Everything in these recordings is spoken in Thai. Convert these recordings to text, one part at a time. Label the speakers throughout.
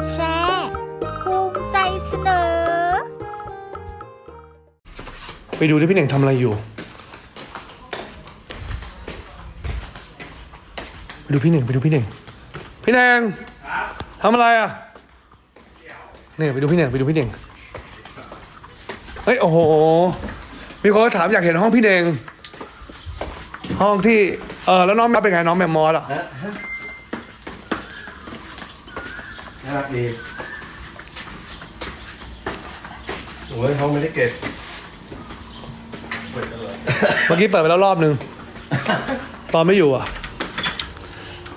Speaker 1: ดแชร์ภูมิใจเสนอ
Speaker 2: ไปดูที่พี่เน่งทำอะไรอยู่ ไปดูพี่เน่งไปดูพี่เน่งพี่เน่งทำอะไรอะเนี่ยไปดูพี่เน่งไปดูพี่เน่งเฮ้ยโอ้โห มีคนถามอยากเห็นห้องพี่เน่งห้องที่เออแล้วน้องแมวเป็นไงน้องแมมมอสอะ
Speaker 3: น่ารักดีโอ้ยเขาไม่ได้เก็บ
Speaker 2: เมื่อกี้เปิดไปแล้วรอบนึงตอนไม่อยู่อะ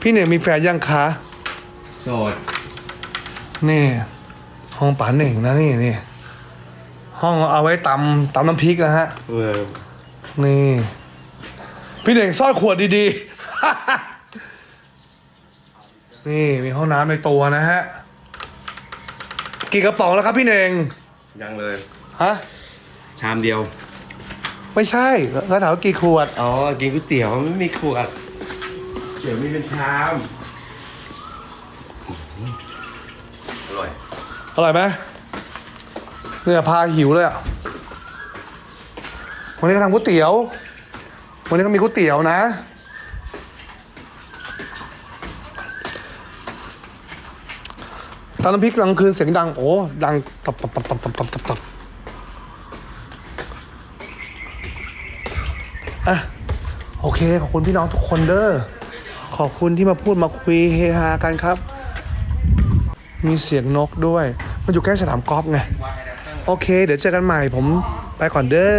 Speaker 2: พี่เน่งมีแฟนยังคะ
Speaker 3: โสด
Speaker 2: นี่ห้องป๋าเหน่งนะนี่นี่ห้องเอาไว้ตำตำน้ำพริกนะฮะ
Speaker 3: เออ
Speaker 2: นี่ พี่เน่งซ่อนขวดดีๆ นี่มีห้องน้ำในตัวนะฮะ กี่กระป๋องแล้วครับพี่เน่ง
Speaker 3: ยังเลย
Speaker 2: ฮะ
Speaker 3: ชามเดียว
Speaker 2: ไม่ใช่ก็ถามว่ากี่ขวด
Speaker 3: อ๋อ กินก๋วยเตี๋ยวไม่มีขวดเดี๋ยวมีเป็นชาม อร่อย
Speaker 2: อร่อยไหมเนี่ยพาหิวเลยอะ วันนี้ก็ทำก๋วยเตี๋ยว วันนี้ก็มีก๋วยเตี๋ยวนะ ตอนน้ำพริกกลางคืนเสียงดัง โอ้ ดังตับตับตับตับตับตับตับตับอะ โอเค ขอบคุณพี่น้องทุกคนเด้อ ขอบคุณที่มาพูดมาคุยเฮฮากันครับ มีเสียงนกด้วย มันอยู่ใกล้สนามกอล์ฟไง โอเค เดี๋ยวเจอกันใหม่ผมไปก่อนเด้อ